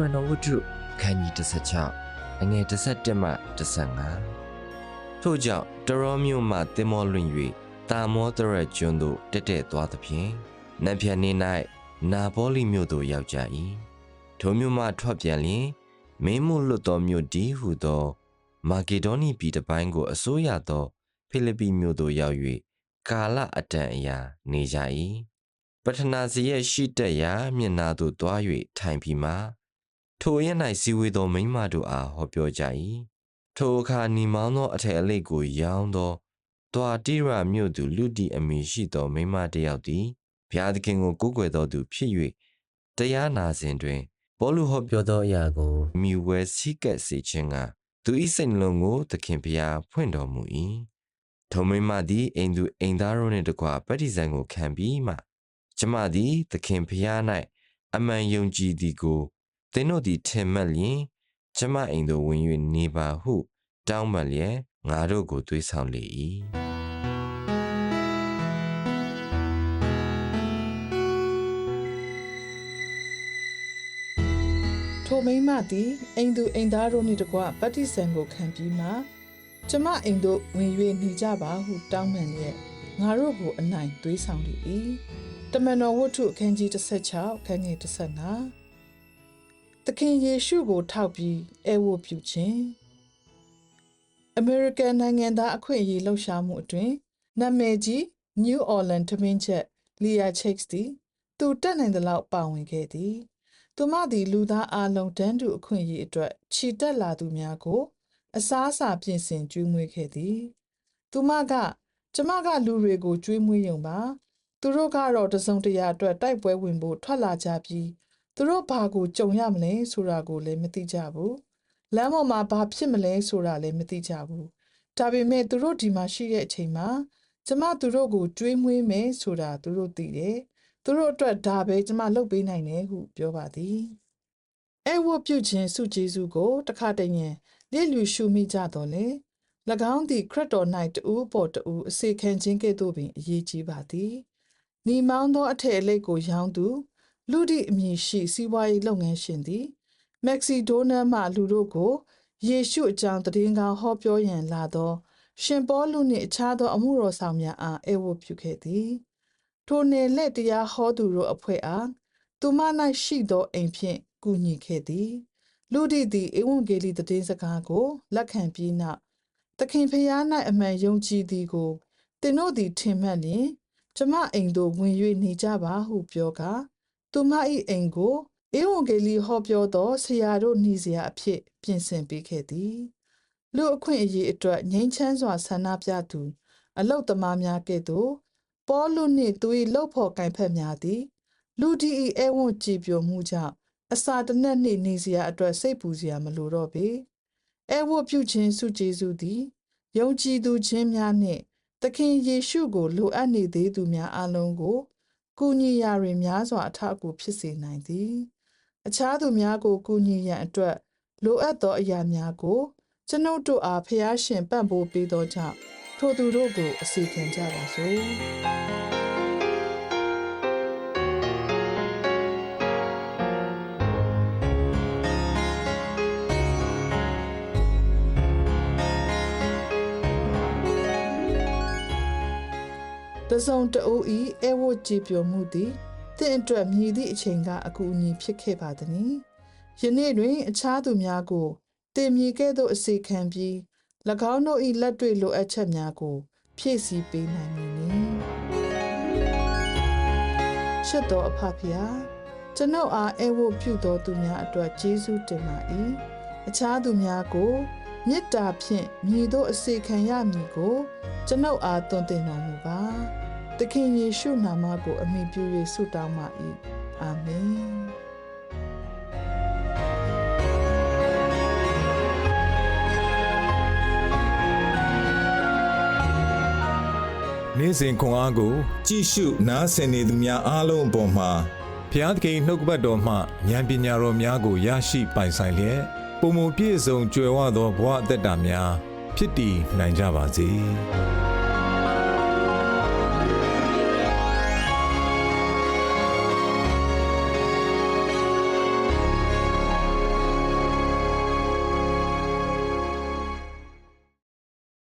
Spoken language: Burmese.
မန်တော်ဝတ္ထုခန်းကြီး16အငယ်17မှ15ထို့ကြောင့်တရောမြို့မှတင်မောလွင်၍တာမောတရကျွန်းသို့တက်တက်သွားသဖြင့်နံဖြန်နေ့၌နာဘောလီမြို့သို့ရောက်ကြ၏ထိုမြို့မှထွက်ပြန်လျင်မင်းမှုလွတ်သောမြို့ဒီဟုသောမာဂေဒေါနီပြည်တစ်ပိုင်းကိုအစိုးရသောဖိလိပ္ပိမြို့သို့ရောက်၍ကာလအတန်အရာနေကြ၏ပထနာစီရဲ့ရှိတက်ရာမျက်နာသို့တွား၍ထိုင်ပြီးမှ ထိုရက်၌စီဝေသောမိန်းမတို့အားဟောပြောကြ၏ထိုအခါနီမောင်းသောအထည်အလိပ်ကိုရောင်းသောတွာတိရမြို့သူလူတီအမည်ရှိသောမိန်းမတစ်ယောက်သည်ဘုရားသခင်ကိုကိုးကွယ်တော်သူဖြစ်၍တရားနာစဉ်တွင်ဘောလူဟောပြောသောအရာကိုမြူဝဲစိကက်စေခြင်းကသူ၏စိတ်နှလုံးကိုသခင်ဘုရားဖွင့်တော်မူ၏ထိုမိန်းမသည်အိမ်သူအိမ်သားတို့နှင့်တကွပဋိဇံကိုခံပြီးမှ ကျမသည်သခင်ဘုရား၌အမှန်ယုံကြည်သည်ကို သင်တို့သည်ထင်မှတ်လျင်ကျမအိမ်သို့ဝင်၍နေပါဟု တောင်းပန်လျက်ငါတို့ကိုသွေးဆောင်လေ၏။ထိုမိန်းမသည်အိမ်သူအိမ်သားတို့နှင့်တကွဗတ္တိဇံကိုခံပြီးမှကျမအိမ်တို့ဝင်၍နေကြပါဟုတောင်းပန်လျက်ငါတို့ကိုအနိုင်သွေးဆောင်လေ၏တမန်တော်ဝတ္ထုအခန်းကြီး16ခန်းငယ်15သ ခင်ယေရှုကိုထောက်ပြီးအဲဝတ်ပြုခြင်းအမေရိကန်နိုင်ငံသားအခွင့်အရေးလှုပ်ရှားမှုအတွင်နာမည်ကြီး New Orleans ထမင်းချက် Leah Chakes သည်သူတက်နိုင်သလောက်ပါဝင်ခဲ့သည်သူမသည်လူသားအလုံးတန်းတူအခွင့်အရေးအတွက်ခြိတက်လာသူများကို အစားအစာပြင်ဆင်ကျွေးမွေးခဲ့သည်။သူမကကျမကလူတွေကိုကျွေးမွေးရုံပါ။သူတို့ကတော့တစုံတရာအတွက်တိုက်ပွဲဝင်ဖို့ထွက်လာကြပြီး သူတို့ဘာကိုကြုံရမလဲဆိုတာကိုလည်းမသိကြဘူး။လမ်းပေါ်မှာဘာဖြစ်မလဲဆိုတာလည်းမသိကြဘူး။ဒါပေမဲ့သူတို့ဒီမှာရှိတဲ့အချိန်မှာကျမသူတို့ကိုကျွေးမွေးမယ်ဆိုတာသူတို့သိတယ်။သူတို့အတွက်ဒါပဲကျမလုပ်ပေးနိုင်တယ်ဟုပြောပါသည်အဲဝတ်ပြုခြင်းစုကျေးဇူးကိုတခါတည်းရင်လျက်လူရှုမိကြတော်လေ၎င်းသည်ခရစ်တော်၌တူပေါ်တူအစေခံခြင်းကဲ့သို့ပင်အရေးကြီးပါသည်နီမောင်းသောအထည်အလိပ်ကိုရောင်းသူ လူဒီအမည်ရှိစီးပွားရေးလုပ်ငန်းရှင်သည်မက္ကဆီဒိုနာမှလူတို့ကိုယေရှုအကြောင်းတည်င်းကောင်းဟောပြောရန်လာသော ရှင်ပေါလုနှင့်အခြားသောအမှုတော်ဆောင်များအားအဲဝတ်ပြုခဲ့သည်ထိုနယ်လက်တရားဟောသူတို့အဖွဲ့အားသူမ၌ရှိသောအိမ်ဖြင့်ကူညီခဲ့သည်လူဒီသည်ဧဝံဂေလိသတင်းစကားကိုလက်ခံပြီးနောက်သခင်ဖျား၌အမှန်ယုံကြည်သည်ကိုသင်တို့သည်ထင်မှတ်လျင်ကျမအိမ်သို့ဝင်၍နေကြပါဟုပြောကာ သူမ၏အိမ်ကိုဧဝံဂေလိဟောပြောသောဆရာတို့ညီစရာအဖြစ် ပြင်ဆင်ပေးခဲ့သည်လူအခွင့်အရေးအတွက်ငြိမ်းချမ်းစွာဆန္ဒပြသူ အလုတ်သမားများကဲ့သို့ပေါလုနှင့်သူ၏လှုပ်ဖော်ကင်ဖက်များသည် လူဒီ၏အဲဝံ့ကြည်ပြိုမှုကြောင့်အစာတနက်နှင့်နေစရာအတွက်စိတ်ပူစရာမလိုတော့ပေအဲဝတ်ပြုခြင်းစုကျေးဇူးသည်ယုံကြည်သူချင်းများနှင့်သခင်ယေရှုကိုလိုအပ်နေသေးသူများအလုံးကို ကူညီရာတွင်များစွာအထောက်အကူဖြစ်စေနိုင်သည်အခြားသူများကိုကူညီရန်အတွက် လိုအပ်သောအရာများကိုကျွန်ုပ်တို့အားဖျားရှင်ပံ့ပိုးပေးသောကြောင့်ထိုသူတို့ကိုအစီခံကြပါစို့ တစုံတအိုဤအဲဝတ်ကြည်ပြိုမှုသည်တင့်အတွက်မြည်သည့်အချိန်ကအကူအညီဖြစ်ခဲ့ပါသည်။ယနေ့တွင် အခြားသူများကိုတင်မြည်ကဲ့သို့အစီခံပြီး၎င်းတို့၏လက်တွေ့လိုအပ်ချက်များကို ဖြည့်ဆည်းပေးနိုင်မည်နီ။ချစ်တော်အဖဖျားကျွန်ုပ်အားအဲဝတ်ပြုသောသူများအတွက်ကျေးဇူးတင်ပါ၏။အခြားသူများကို မေတ္တာဖြင့်မြည်သောအစီခံရမည်ကို ကျွန်ုပ်အားသွန်သင်တော်မူပါသခင်ယေရှုနာမကို အမိပြု၍ဆုတောင်းပါ၏အာမင်နေ့စဉ်ခွန်အားကို ကြည့်ရှုနားဆင်နေသူများအားလုံးအပေါ်မှာဘုရားသခင်နှုတ်ကပတ်တော်မှဉာဏ်ပညာတော်များကိုရရှိပိုင်ဆိုင်လျက် ပုံမပြည့်စုံကြွယ်ဝသောဘဝအသက်တာများဖြစ်တည်နိုင်ကြပါစေ။